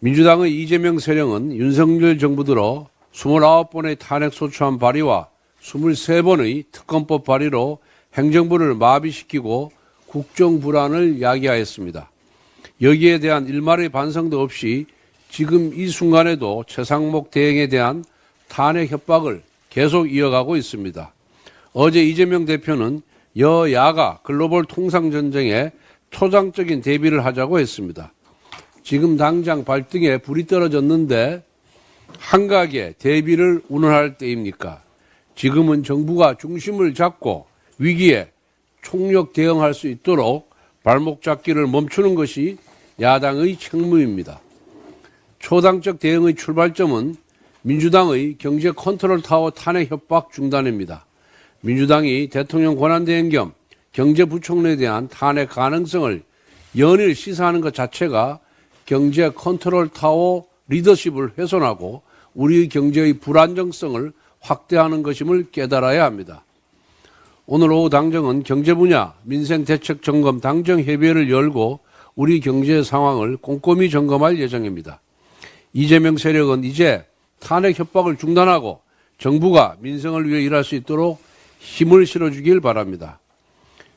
민주당의 이재명 세력은 윤석열 정부 들어 29번의 탄핵 소추안 발의와 23번의 특검법 발의로 행정부를 마비시키고 국정 불안을 야기하였습니다. 여기에 대한 일말의 반성도 없이 지금 이 순간에도 최상목 대행에 대한 탄핵 협박을 계속 이어가고 있습니다. 어제 이재명 대표는 여야가 글로벌 통상 전쟁에 초장적인 대비를 하자고 했습니다. 지금 당장 발등에 불이 떨어졌는데 한가하게 대비를 운운할 때입니까? 지금은 정부가 중심을 잡고 위기에 총력 대응할 수 있도록 발목 잡기를 멈추는 것이 야당의 책무입니다. 초당적 대응의 출발점은 민주당의 경제 컨트롤 타워 탄핵 협박 중단입니다. 민주당이 대통령 권한대행 겸 경제부총리에 대한 탄핵 가능성을 연일 시사하는 것 자체가 경제 컨트롤 타워 리더십을 훼손하고 우리 경제의 불안정성을 확대하는 것임을 깨달아야 합니다. 오늘 오후 당정은 경제 분야 민생 대책 점검 당정 협의회를 열고 우리 경제 상황을 꼼꼼히 점검할 예정입니다. 이재명 세력은 이제 탄핵 협박을 중단하고 정부가 민생을 위해 일할 수 있도록 힘을 실어주길 바랍니다.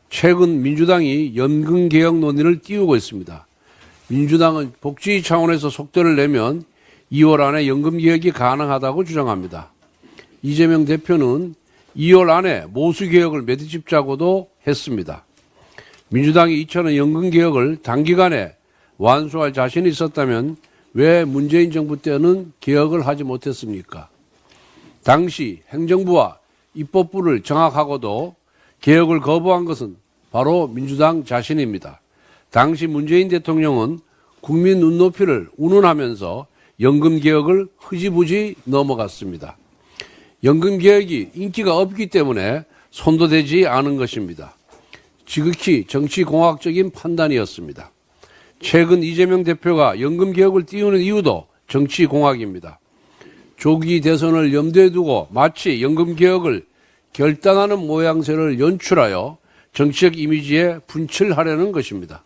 최근 민주당이 연금 개혁 논의를 띄우고 있습니다. 민주당은 복지 차원에서 속도를 내면 2월 안에 연금 개혁이 가능하다고 주장합니다. 이재명 대표는 2월 안에 모수 개혁을 매듭짓자고도 했습니다. 민주당이 2천원 연금 개혁을 단기간에 완수할 자신이 있었다면 왜 문재인 정부 때는 개혁을 하지 못했습니까? 당시 행정부와 입법부를 정확하고도 개혁을 거부한 것은 바로 민주당 자신입니다. 당시 문재인 대통령은 국민 눈높이를 운운하면서 연금 개혁을 흐지부지 넘어갔습니다. 연금 개혁이 인기가 없기 때문에 손도 대지 않은 것입니다. 지극히 정치공학적인 판단이었습니다. 최근 이재명 대표가 연금 개혁을 띄우는 이유도 정치공학입니다. 조기 대선을 염두에 두고 마치 연금 개혁을 결단하는 모양새를 연출하여 정치적 이미지에 분칠하려는 것입니다.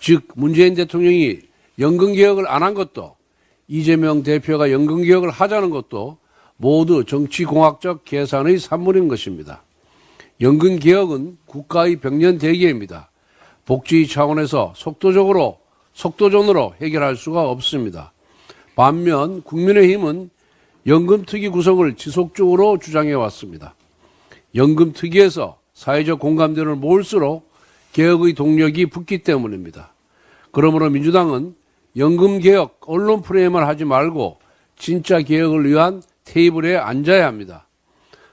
즉 문재인 대통령이 연금 개혁을 안 한 것도 이재명 대표가 연금 개혁을 하자는 것도 모두 정치공학적 계산의 산물인 것입니다. 연금 개혁은 국가의 백년 대계입니다. 복지 차원에서 속도적으로 속도전으로 해결할 수가 없습니다. 반면 국민의힘은 연금 특위 구성을 지속적으로 주장해 왔습니다. 연금 특위에서 사회적 공감대를 모을수록 개혁의 동력이 붙기 때문입니다. 그러므로 민주당은 연금 개혁 언론 프레임을 하지 말고 진짜 개혁을 위한 테이블에 앉아야 합니다.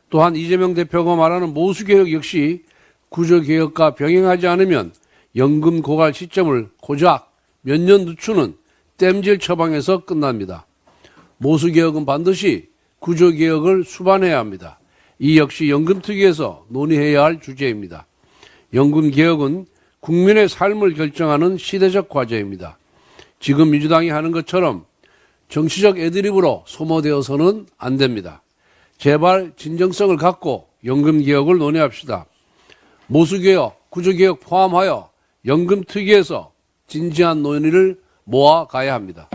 또한 이재명 대표가 말하는 모수 개혁 역시 구조 개혁과 병행하지 않으면 연금 고갈 시점을 고작 몇 년 늦추는 땜질 처방에서 끝납니다. 모수 개혁은 반드시 구조 개혁을 수반해야 합니다. 이 역시 연금 특위에서 논의해야 할 주제입니다. 연금 개혁은 국민의 삶을 결정하는 시대적 과제입니다. 지금 민주당이 하는 것처럼 정치적 애드립으로 소모되어서는 안 됩니다. 제발 진정성을 갖고 연금 개혁을 논의합시다. 모수 개혁, 구조 개혁 포함하여 연금 특위에서 진지한 논의를 모아 가야 합니다.